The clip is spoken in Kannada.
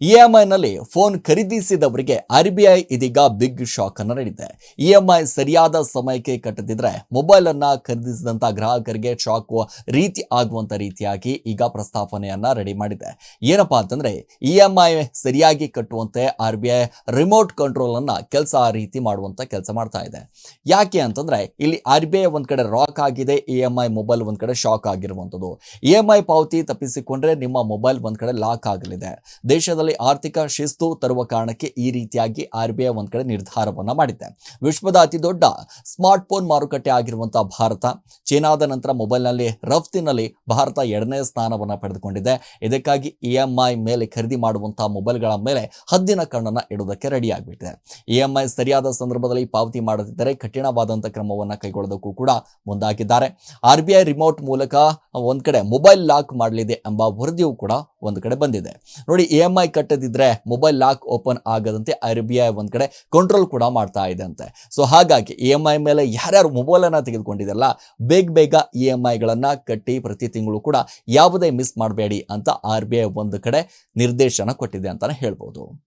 ಇ ಎಂ ಐನಲ್ಲಿ ಫೋನ್ ಖರೀದಿಸಿದವರಿಗೆ ಆರ್ ಬಿ ಐ ಇದೀಗ ಬಿಗ್ ಶಾಕ್ ಅನ್ನು ನೀಡಿದೆ. ಇ ಎಂ ಐ ಸರಿಯಾದ ಸಮಯಕ್ಕೆ ಕಟ್ಟದಿದ್ರೆ ಮೊಬೈಲ್ ಅನ್ನ ಖರೀದಿಸಿದಂತ ಗ್ರಾಹಕರಿಗೆ ಶಾಕ್ ರೀತಿ ಆಗುವಂತ ರೀತಿಯಾಗಿ ಈಗ ಪ್ರಸ್ತಾಪನೆಯನ್ನ ರೆಡಿ ಮಾಡಿದೆ. ಏನಪ್ಪಾ ಅಂತಂದ್ರೆ ಇ ಎಂ ಐ ಸರಿಯಾಗಿ ಕಟ್ಟುವಂತೆ R B I remote control ಅನ್ನ ಕೆಲಸ ಆ ರೀತಿ ಮಾಡುವಂತ ಕೆಲಸ ಮಾಡ್ತಾ ಇದೆ. ಯಾಕೆ ಅಂತಂದ್ರೆ ಇಲ್ಲಿ ಆರ್ ಬಿ ಐ ಒಂದ್ ಕಡೆ ರಾಕ್ ಆಗಿದೆ, ಇ ಎಂ ಐ ಮೊಬೈಲ್ ಒಂದ್ ಕಡೆ ಶಾಕ್ ಆಗಿರುವಂತದ್ದು. ಇ ಎಂ ಐ ಪಾವತಿ ತಪ್ಪಿಸಿಕೊಂಡ್ರೆ ನಿಮ್ಮ ಮೊಬೈಲ್ ಒಂದ್ ಕಡೆ ಲಾಕ್ ಆಗಲಿದೆ. ದೇಶದಲ್ಲಿ ಆರ್ಥಿಕ ಶಿಸ್ತು ತರುವ ಕಾರಣಕ್ಕೆ ಈ ರೀತಿಯಾಗಿ ಆರ್ ಬಿ ಐ ಒಂದ್ ಕಡೆ ನಿರ್ಧಾರವನ್ನ ಮಾಡಿದೆ. ವಿಶ್ವದ ಅತಿ ದೊಡ್ಡ ಸ್ಮಾರ್ಟ್ ಫೋನ್ ಮಾರುಕಟ್ಟೆ ಆಗಿರುವಂತಹ ಭಾರತ, ಚೀನಾದ ನಂತರ ಮೊಬೈಲ್ನಲ್ಲಿ, ರಫ್ತಿನಲ್ಲಿ ಭಾರತ ಎರಡನೇ ಸ್ಥಾನವನ್ನ ಪಡೆದುಕೊಂಡಿದೆ. ಇದಕ್ಕಾಗಿ ಇ ಎಂ ಐ ಮೇಲೆ ಖರೀದಿ ಮಾಡುವಂತಹ ಮೊಬೈಲ್ಗಳ ಮೇಲೆ ಹದ್ದಿನ ಕಣ್ಣನ್ನು ಇಡುವುದಕ್ಕೆ ರೆಡಿಯಾಗಿಬಿಟ್ಟಿದೆ. ಇ ಎಂ ಐ ಸರಿಯಾದ ಸಂದರ್ಭದಲ್ಲಿ ಪಾವತಿ ಮಾಡದಿದ್ದರೆ ಕಠಿಣವಾದಂತಹ ಕ್ರಮವನ್ನು ಕೈಗೊಳ್ಳೋದಕ್ಕೂ ಕೂಡ ಮುಂದಾಗಿದ್ದಾರೆ. ಆರ್ ಬಿ ಐ ರಿಮೋಟ್ ಮೂಲಕ ಒಂದ್ ಕಡೆ ಮೊಬೈಲ್ ಲಾಕ್ ಮಾಡಲಿದೆ ಎಂಬ ವರದಿಯೂ ಕೂಡ ಒಂದು ಕಡೆ ಬಂದಿದೆ. ನೋಡಿ ಇ ಎಂ ಐ ಕಟ್ಟದಿದ್ರೆ ಮೊಬೈಲ್ ಲಾಕ್ ಓಪನ್ ಆಗದಂತೆ ಆರ್ ಬಿ ಐ ಒಂದು ಕಡೆ ಕಂಟ್ರೋಲ್ ಕೂಡ ಮಾಡ್ತಾ ಇದೆ ಅಂತೆ ಸೊ ಹಾಗಾಗಿ ಇ ಎಂ ಐ ಮೇಲೆ ಯಾರ್ಯಾರು ಮೊಬೈಲ್ ಅನ್ನ ತೆಗೆದುಕೊಂಡಿದೆಲ್ಲ ಬೇಗ ಬೇಗ ಇ ಎಂ ಐಗಳನ್ನು ಕಟ್ಟಿ ಪ್ರತಿ ತಿಂಗಳು ಕೂಡ ಯಾವುದೇ ಮಿಸ್ ಮಾಡಬೇಡಿ ಅಂತ ಆರ್ ಬಿ ಐ ಒಂದು ಕಡೆ ನಿರ್ದೇಶನ ಕೊಟ್ಟಿದೆ ಅಂತಲೇ ಹೇಳ್ಬೋದು.